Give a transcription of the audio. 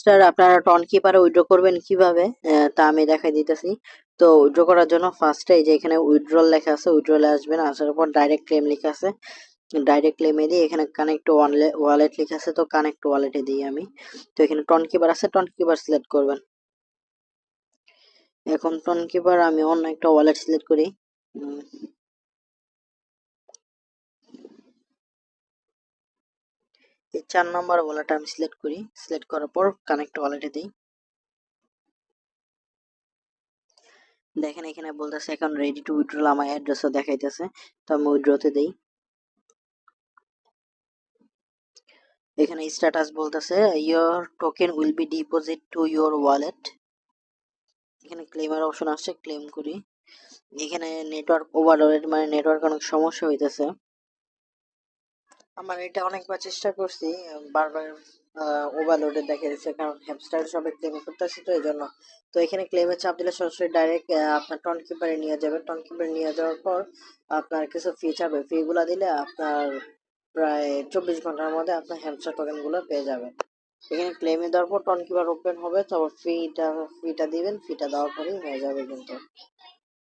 Sir আপনারা ton কিপারে withdraw করবেন কীভাবে? তা আমি দেখাই দিতেছি। তো উইথড্র করার জন্য ফার্স্টে এই যে এখানে উইথড্রল লেখা আছে উইথড্রলে আসবেন। আসার পর ডাইরেক্ট ক্লেম লেখা আছে। ডাইরেক্ট ক্লেমে দিয়ে এখানে কানেক্ট ওয়ালেট লেখা আছে। তো কানেক্ট ওয়ালেটে দিই আমি। তো এখানে টন কিপার আছে টন কিপার সিলেক্ট করবেন। এখন টন কিপার আমি অন্য একটা ওয়ালেট সিলেক্ট করি। এই চার নম্বর ওয়ালেট আমি সিলেক্ট করি। সিলেক্ট করার পর কানেক্ট ওয়ালেটে দিই। দেখেন এখানে বলতেছে এখন রেডি টু উইথড্রল আমার অ্যাড্রেসও দেখাইতেছে, তো আমি উইথড্রতে দেই। এখানে স্ট্যাটাস বলতেছে your token will be deposit to your wallet এখানে ক্লেমের অপশন আসছে ক্লেম করি। এখানে নেটওয়ার্ক ওভারলোড মানে নেটওয়ার্ক অনেক সমস্যা হইতেছে। আমার এটা অনেকবার চেষ্টা করছি, বারবার ওভারলোডে দেখা যাচ্ছে কারণ হ্যাপস্টার সবে ক্লেম করতেছি তো এই জন্য তো এখানে ক্লেমে চাপ দিলে সরাসরি ডাইরেক্ট আপনার টন কিপারে নিয়ে যাবে। টন কিপারে নিয়ে যাওয়ার পর আপনার কিছু ফি চাবে। ফি গুলা দিলে আপনার প্রায় চব্বিশ ঘণ্টার মধ্যে আপনার হ্যামস্টার টোকেনগুলো পেয়ে যাবেন। এখানে ক্লেমে দেওয়ার পর টন কিপার ওপেন হবে তারপর ফিটা ফিটা দিবেন ফিটা দেওয়ার পরেই হয়ে যাবে কিন্তু।